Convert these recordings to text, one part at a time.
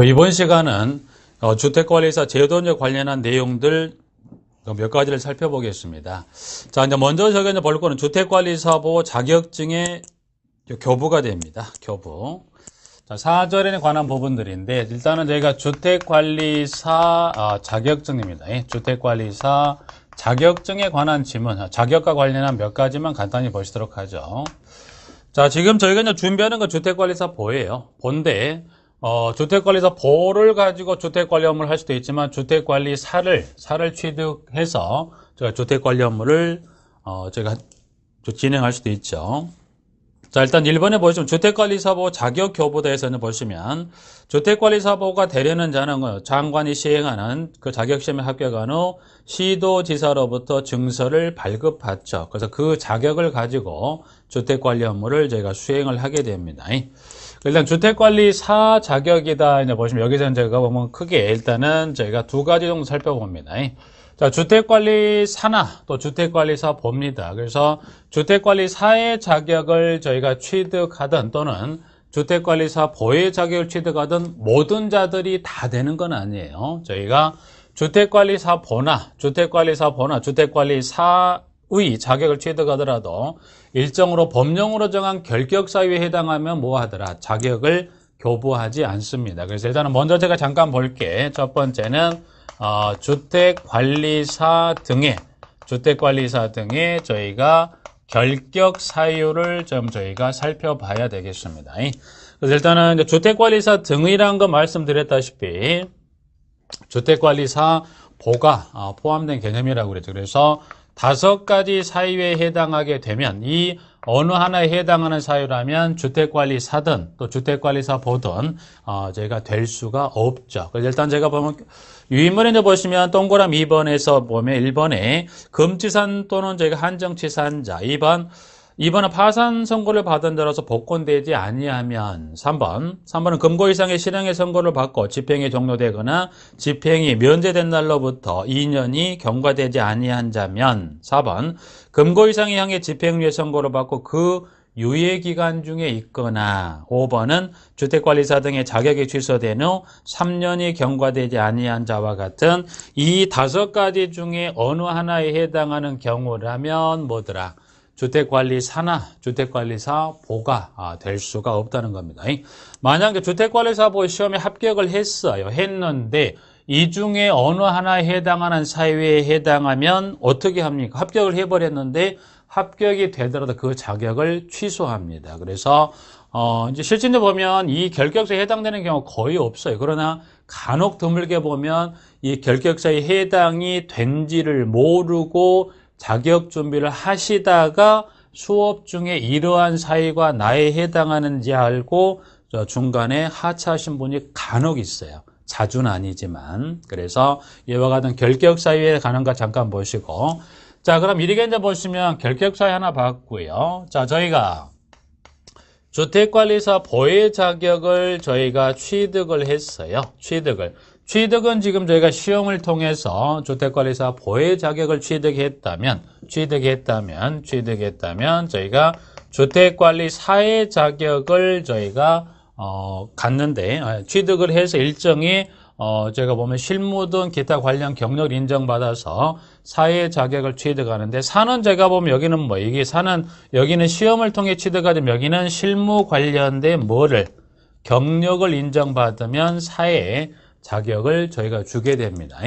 이번 시간은 어, 주택관리사 제도에 관련한 내용들 몇 가지를 살펴보겠습니다. 자, 이제 먼저 저기 이제 볼 거는 주택관리사보 자격증의 교부가 됩니다. 교부. 자, 사절에 관한 부분들인데 일단은 저희가 주택관리사 아, 자격증입니다. 예, 주택관리사 자격증에 관한 지문, 아, 자격과 관련한 몇 가지만 간단히 보시도록 하죠. 자, 지금 저희가 준비하는 건 주택관리사 보예요. 본데 어, 주택관리사 보를 가지고 주택관리 업무를 할 수도 있지만 주택관리사를 사를 취득해서 제가 주택관리 업무를 어, 제가 진행할 수도 있죠. 자, 일단 1번에 보시면 주택관리사보 자격교부대에서는 보시면 주택관리사보가 되려는 자는 장관이 시행하는 그 자격시험에 합격한 후 시도지사로부터 증서를 발급받죠. 그래서 그 자격을 가지고 주택관리 업무를 저희가 수행을 하게 됩니다. 일단 주택관리사 자격이다. 이제 보시면 여기서 제가 보면 크게 일단은 저희가 두 가지 정도 살펴봅니다. 자, 주택관리사나 또 주택관리사 봅니다. 그래서 주택관리사의 자격을 저희가 취득하든 또는 주택관리사 보의 자격을 취득하든 모든 자들이 다 되는 건 아니에요. 저희가 주택관리사 보나 주택관리사 보나 주택관리사 의 자격을 취득하더라도 일정으로 법령으로 정한 결격 사유에 해당하면 뭐 하더라? 자격을 교부하지 않습니다. 그래서 일단은 먼저 제가 잠깐 볼게. 첫 번째는 어, 주택관리사 등의 주택관리사 등의 저희가 결격 사유를 좀 저희가 살펴봐야 되겠습니다. 그래서 일단은 주택관리사 등이라는 거 말씀드렸다시피 주택관리사 보가 어, 포함된 개념이라고 그랬죠. 그래서 다섯 가지 사유에 해당하게 되면 이 어느 하나에 해당하는 사유라면 주택관리사든 또 주택관리사 보든 어, 저희가 될 수가 없죠. 그래서 일단 제가 보면 유인물에 보시면 동그라미 2번에서 보면 1번에 금치산 또는 저희가 한정치산자 2번 2번은 파산 선고를 받은 자로서 복권되지 아니하면 3번 3번은 금고 이상의 실형의 선고를 받고 집행이 종료되거나 집행이 면제된 날로부터 2년이 경과되지 아니한 자면 4번 금고 이상의 향의 집행유예 선고를 받고 그 유예 기간 중에 있거나 5번은 주택관리사 등의 자격이 취소된 후 3년이 경과되지 아니한 자와 같은 이 다섯 가지 중에 어느 하나에 해당하는 경우라면 뭐더라? 주택관리사나 주택관리사 보가 아, 될 수가 없다는 겁니다. 만약에 주택관리사 보 시험에 합격을 했어요. 했는데 이 중에 어느 하나에 해당하는 사유에 해당하면 어떻게 합니까? 합격을 해버렸는데 합격이 되더라도 그 자격을 취소합니다. 그래서 어 이제 실질로 보면 이 결격서에 해당되는 경우 거의 없어요. 그러나 간혹 드물게 보면 이 결격서에 해당이 된지를 모르고 자격 준비를 하시다가 수업 중에 이러한 사유가 나에 해당하는지 알고 중간에 하차하신 분이 간혹 있어요. 자주는 아니지만 그래서 이와 같은 결격 사유에 관한가 잠깐 보시고 자 그럼 이렇게 이제 보시면 결격 사유 하나 봤고요. 자 저희가 주택관리사 보혜 자격을 저희가 취득을 했어요. 취득을 취득은 지금 저희가 시험을 통해서 주택관리사 보혜 자격을 취득했다면, 취득했다면, 취득했다면 저희가 주택관리사의 자격을 저희가 어, 갔는데 아, 취득을 해서 일정이 어, 제가 보면 실무 등 기타 관련 경력 인정받아서 사회 자격을 취득하는데 사는 제가 보면 여기는 뭐 이게 사는 여기는 시험을 통해 취득하지만 여기는 실무 관련된 뭐를 경력을 인정받으면 사회 자격을 저희가 주게 됩니다.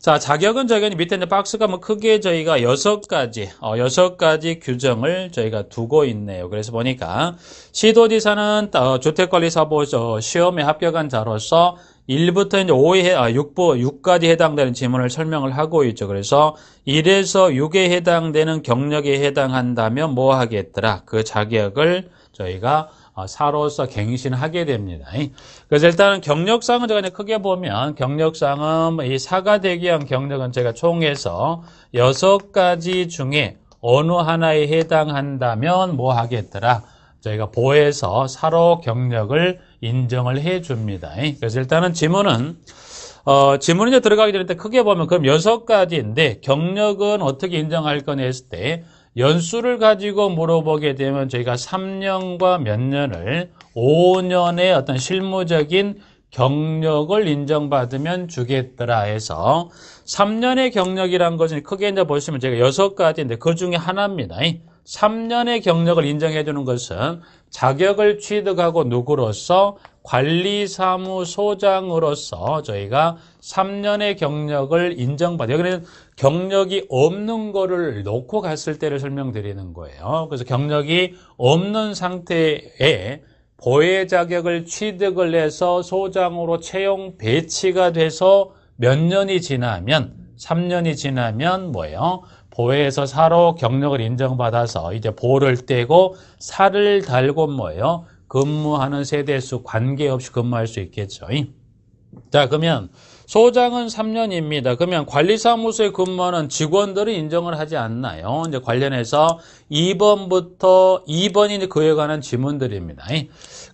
자, 자격은 저희가 밑에 있는 박스가 뭐 크게 저희가 여섯 가지, 어, 여섯 가지 규정을 저희가 두고 있네요. 그래서 보니까 시도지사는 어, 주택관리사보 시험에 합격한 자로서 1부터 이제 5에, 아, 6부, 6까지 해당되는 지문을 설명을 하고 있죠. 그래서 1에서 6에 해당되는 경력에 해당한다면 뭐 하겠더라? 그 자격을 저희가 어, 사로서 갱신하게 됩니다. 그래서 일단은 경력상은 제가 크게 보면 경력상은 뭐이 사가 되기 위한 경력은 제가 총해서 여섯 가지 중에 어느 하나에 해당한다면 뭐 하겠더라? 저희가 보에서 사로 경력을 인정을 해 줍니다. 그래서 일단은 지문은 어, 지문이 이제 들어가기 전에 크게 보면 그럼 여섯 가지인데 경력은 어떻게 인정할 거냐 했을 때 연수를 가지고 물어보게 되면 저희가 3년과 몇 년을 5년의 어떤 실무적인 경력을 인정받으면 주겠더라 해서 3년의 경력이란 것은 크게 이제 보시면 제가 여섯 가지인데 그 중에 하나입니다. 3년의 경력을 인정해 주는 것은 자격을 취득하고 누구로서 관리사무소장으로서 저희가 3년의 경력을 인정받아 여기는 경력이 없는 거를 놓고 갔을 때를 설명드리는 거예요. 그래서 경력이 없는 상태에 보혜 자격을 취득을 해서 소장으로 채용 배치가 돼서 몇 년이 지나면 3년이 지나면 뭐예요? 보혜에서 사로 경력을 인정받아서 이제 보를 떼고 살을 달고 뭐예요? 근무하는 세대 수 관계없이 근무할 수 있겠죠. 자, 그러면 소장은 3년입니다. 그러면 관리사무소에 근무하는 직원들은 인정을 하지 않나요? 이제 관련해서 2번부터 2번이 이제 그에 관한 지문들입니다.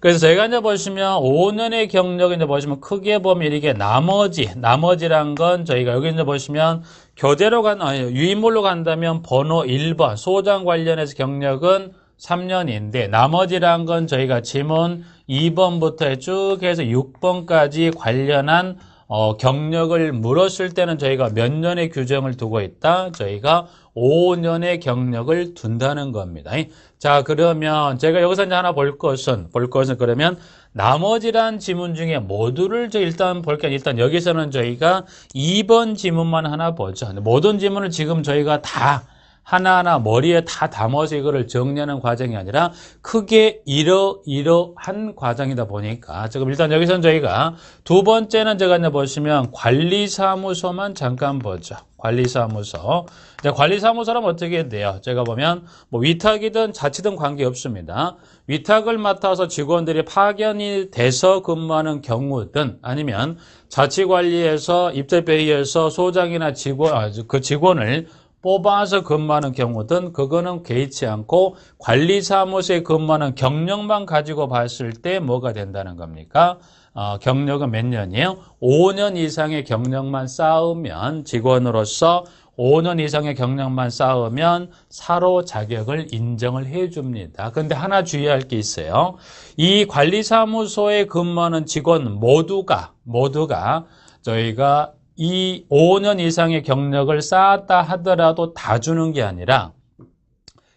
그래서 저희가 이제 보시면 5년의 경력을 이제 보시면 크게 보면 이게 나머지, 나머지란 건 저희가 여기 이제 보시면 교대로 간, 아니, 유인물로 간다면 번호 1번, 소장 관련해서 경력은 3년인데 나머지란 건 저희가 지문 2번부터 쭉 해서 6번까지 관련한 어, 경력을 물었을 때는 저희가 몇 년의 규정을 두고 있다? 저희가 5년의 경력을 둔다는 겁니다. 자, 그러면 제가 여기서 이제 하나 볼 것은, 볼 것은 그러면 나머지란 지문 중에 모두를 저 일단 볼게요. 일단 여기서는 저희가 2번 지문만 하나 보죠. 모든 지문을 지금 저희가 다 하나하나 머리에 다 담아서 이거를 정리하는 과정이 아니라 크게 이러이러한 과정이다 보니까 지금 일단 여기서는 저희가 두 번째는 제가 이제 보시면 관리사무소만 잠깐 보죠. 관리사무소. 이제 관리사무소라면 어떻게 돼요? 제가 보면 뭐 위탁이든 자치든 관계 없습니다. 위탁을 맡아서 직원들이 파견이 돼서 근무하는 경우든 아니면 자치관리에서 입대회의에서 소장이나 직원, 아, 그 직원을 뽑아서 근무하는 경우든 그거는 개의치 않고 관리사무소에 근무하는 경력만 가지고 봤을 때 뭐가 된다는 겁니까? 어, 경력은 몇 년이에요? 5년 이상의 경력만 쌓으면 직원으로서 5년 이상의 경력만 쌓으면 사로 자격을 인정을 해 줍니다. 그런데 하나 주의할 게 있어요. 이 관리사무소에 근무하는 직원 모두가 모두가 저희가 이 5년 이상의 경력을 쌓았다 하더라도 다 주는 게 아니라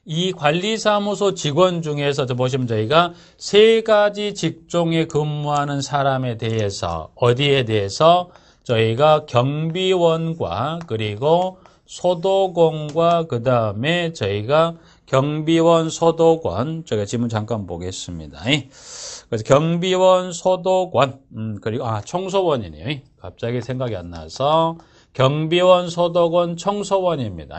이 관리사무소 직원 중에서 보시면 저희가 세 가지 직종에 근무하는 사람에 대해서 어디에 대해서 저희가 경비원과 그리고 소도공과 그 다음에 저희가 경비원, 소도관 저희가 지문 잠깐 보겠습니다. 그래서 경비원, 소도관 음, 그리고 아 청소원이네요. 갑자기 생각이 안 나서 경비원, 소도관, 청소원입니다.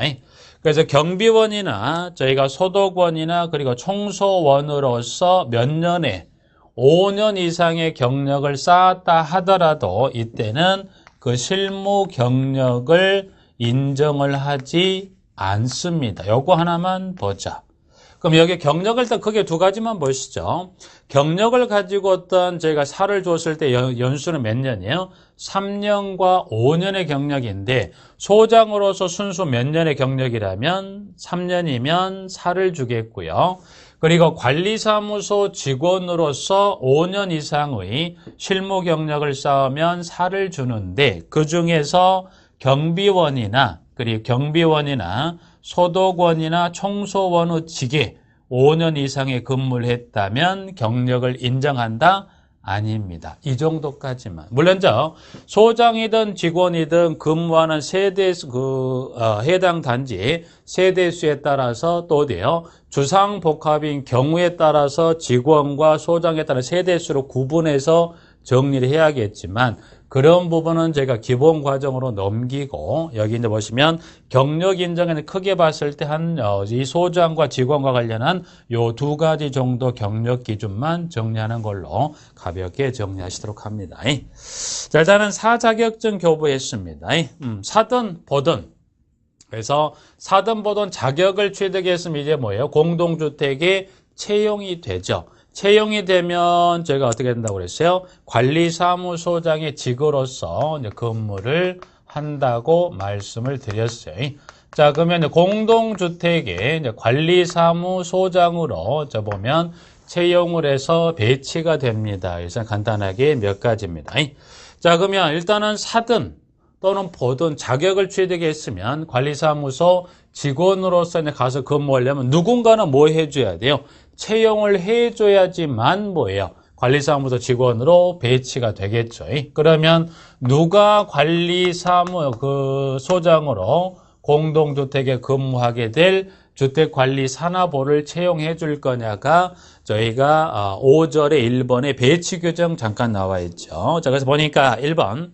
그래서 경비원이나 저희가 소도관이나 그리고 청소원으로서 몇 년에 5년 이상의 경력을 쌓았다 하더라도 이때는 그 실무 경력을 인정을 하지 않습니다. 요거 하나만 보자. 그럼 여기 경력을 일단 크게 두 가지만 보시죠. 경력을 가지고 어떤 저희가 살을 줬을 때 연 수는 몇 년이에요? 3년과 5년의 경력인데 소장으로서 순수 몇 년의 경력이라면 3년이면 살을 주겠고요. 그리고 관리사무소 직원으로서 5년 이상의 실무 경력을 쌓으면 살을 주는데 그 중에서 경비원이나 그리고 경비원이나 소독원이나 청소원의 직에 5년 이상의 근무를 했다면 경력을 인정한다? 아닙니다. 이 정도까지만. 물론 저 소장이든 직원이든 근무하는 세대 그 어, 해당 단지 세대수에 따라서 또 돼요. 주상 복합인 경우에 따라서 직원과 소장에 따라 세대수로 구분해서 정리를 해야겠지만 그런 부분은 제가 기본 과정으로 넘기고 여기 이제 보시면 경력 인정에는 크게 봤을 때 한이 어, 소장과 직원과 관련한 요 두 가지 정도 경력 기준만 정리하는 걸로 가볍게 정리하시도록 합니다. 자 일단은 사자격증 교부했습니다. 음, 사든 보든 그래서 사든 보든 자격을 취득했으면 이제 뭐예요? 공동주택에 채용이 되죠. 채용이 되면 저희가 어떻게 된다고 그랬어요? 관리사무소장의 직으로서 근무를 한다고 말씀을 드렸어요. 자, 그러면 공동주택의 관리사무소장으로 저 보면 채용을 해서 배치가 됩니다. 그래서 간단하게 몇 가지입니다. 자, 그러면 일단은 사든 또는 보든 자격을 취득 했으면 관리사무소 직원으로서 가서 근무하려면 누군가는 뭐 해줘야 돼요? 채용을 해줘야지만 뭐예요? 관리사무소 직원으로 배치가 되겠죠. 그러면 누가 관리사무 그 소장으로 공동주택에 근무하게 될 주택관리 산하보를 채용해 줄 거냐가 저희가 5절의 1번의 배치 규정 잠깐 나와 있죠. 자, 그래서 보니까 1번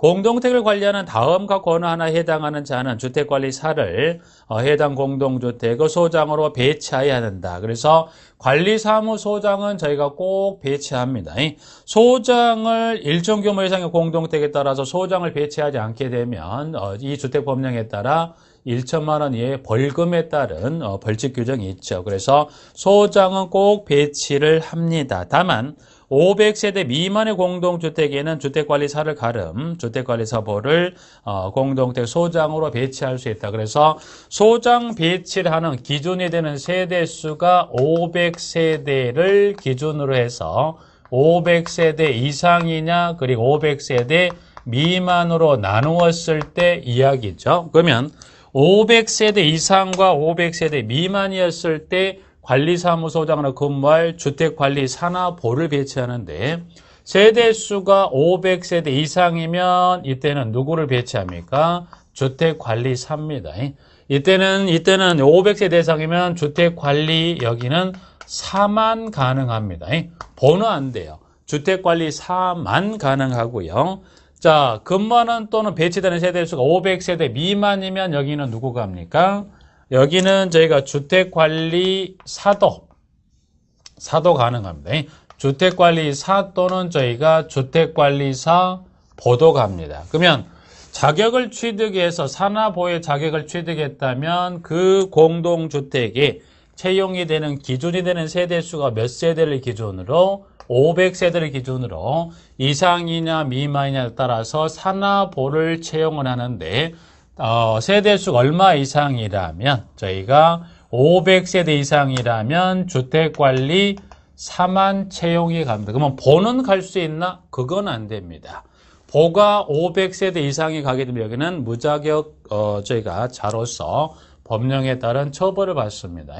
공동택을 관리하는 다음과 권한 하나 해당하는 자는 주택관리사를 어, 해당 공동주택의 소장으로 배치하여야 한다. 그래서 관리사무소장은 저희가 꼭 배치합니다. 소장을 일정 규모 이상의 공동택에 따라서 소장을 배치하지 않게 되면 어, 이 주택법령에 따라 1천만 원 이하의 벌금에 따른 어, 벌칙 규정이 있죠. 그래서 소장은 꼭 배치를 합니다. 다만 500세대 미만의 공동주택에는 주택관리사를 가름 주택관리사보를 어, 공동택 소장으로 배치할 수 있다. 그래서 소장 배치를 하는 기준이 되는 세대수가 500세대를 기준으로 해서 500세대 이상이냐 그리고 500세대 미만으로 나누었을 때 이야기죠. 그러면 500세대 이상과 500세대 미만이었을 때 관리사무소장으로 근무할 주택관리 산하보를 배치하는데 세대수가 500세대 이상이면 이때는 누구를 배치합니까? 주택관리사입니다. 이때는 이때는 500세대 이상이면 주택관리 여기는 4만 가능합니다. 번호 안 돼요. 주택관리 사만 가능하고요. 자, 근무하는 또는 배치되는 세대수가 500세대 미만이면 여기는 누구가 합니까? 여기는 저희가 주택관리 사도, 사도 가능합니다. 주택관리사 또는 저희가 주택관리사 보도가 합니다. 그러면 자격을 취득해서 산하보의 자격을 취득했다면 그 공동주택에 채용이 되는 기준이 되는 세대수가 몇 세대를 기준으로 500세대를 기준으로 이상이냐 미만이냐에 따라서 산하보를 채용을 하는데 어, 세대수가 얼마 이상이라면 저희가 500세대 이상이라면 주택관리 4만 채용이 갑니다. 그러면 보는 갈 수 있나? 그건 안 됩니다. 보가 500세대 이상이 가게 되면 여기는 무자격 어, 저희가 자로서 법령에 따른 처벌을 받습니다.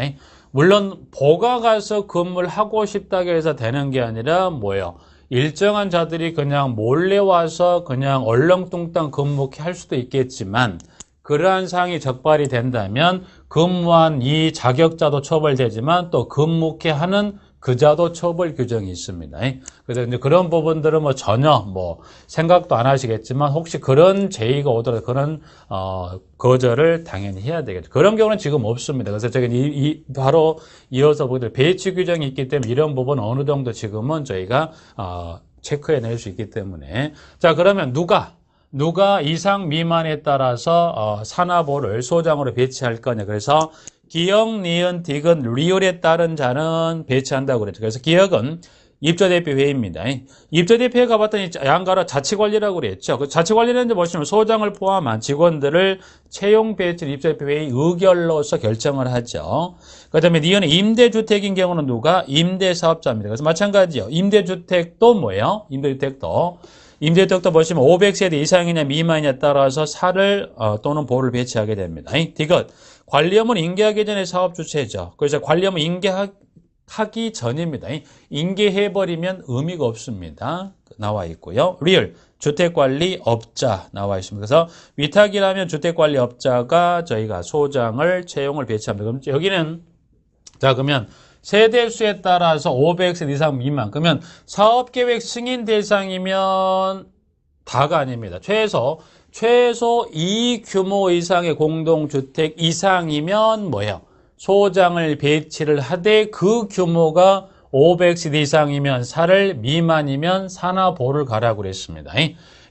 물론 보가 가서 근무를 하고 싶다고 해서 되는 게 아니라 뭐예요? 일정한 자들이 그냥 몰래 와서 그냥 얼렁뚱땅 근무케 할 수도 있겠지만 그러한 상황이 적발이 된다면 근무한 이 자격자도 처벌되지만 또 근무케 하는 그자도 처벌 규정이 있습니다. 그래서 이제 그런 부분들은 뭐 전혀 뭐 생각도 안 하시겠지만 혹시 그런 제의가 오더라도 그런 어 거절을 당연히 해야 되겠죠. 그런 경우는 지금 없습니다. 그래서 저기 이, 이 바로 이어서 보게 배치 규정이 있기 때문에 이런 부분 어느 정도 지금은 저희가 어 체크해낼 수 있기 때문에 자 그러면 누가 누가 이상 미만에 따라서 어, 산하보를 소장으로 배치할 거냐. 그래서 기억, 니은, 디귿, 리얼에 따른 자는 배치한다고 그랬죠. 그래서 기억은 입조대표 회의입니다. 입조대표에 가봤더니 양가로 자치관리라고 그랬죠. 그 자치관리는 이제 보시면 소장을 포함한 직원들을 채용 배치 입조대표 회의 의결로서 결정을 하죠. 그 다음에 니은은 임대주택인 경우는 누가? 임대사업자입니다. 그래서 마찬가지요. 임대주택도 뭐예요? 임대주택도. 임대주택도 보시면 500세대 이상이냐 미만이냐에 따라서 사를 어, 또는 보를 배치하게 됩니다. 디귿. 관리업은 인계하기 전에 사업 주체죠. 그래서 관리업은 인계하기 전입니다. 인계해버리면 의미가 없습니다. 나와 있고요. 리얼. 주택관리업자 나와 있습니다. 그래서 위탁이라면 주택관리업자가 저희가 소장을 채용을 배치합니다. 그럼 여기는 자 그러면 세대수에 따라서 500세 이상 미만 그러면 사업계획 승인 대상이면 다가 아닙니다. 최소 최소 이 규모 이상의 공동주택 이상이면 뭐예요? 소장을 배치를 하되 그 규모가 500세대 이상이면 살을 미만이면 산하보를 가라고 그랬습니다.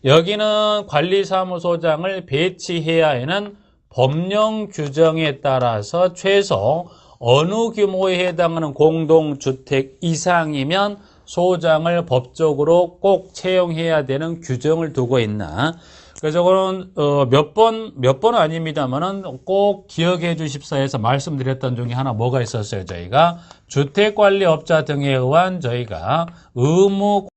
여기는 관리사무소장을 배치해야 하는 법령 규정에 따라서 최소 어느 규모에 해당하는 공동주택 이상이면 소장을 법적으로 꼭 채용해야 되는 규정을 두고 있나 그래서 저거는 어, 몇 번, 몇 번은 아닙니다만은 꼭 기억해 주십사 해서 말씀드렸던 중에 하나 뭐가 있었어요, 저희가. 주택관리업자 등에 의한 저희가 의무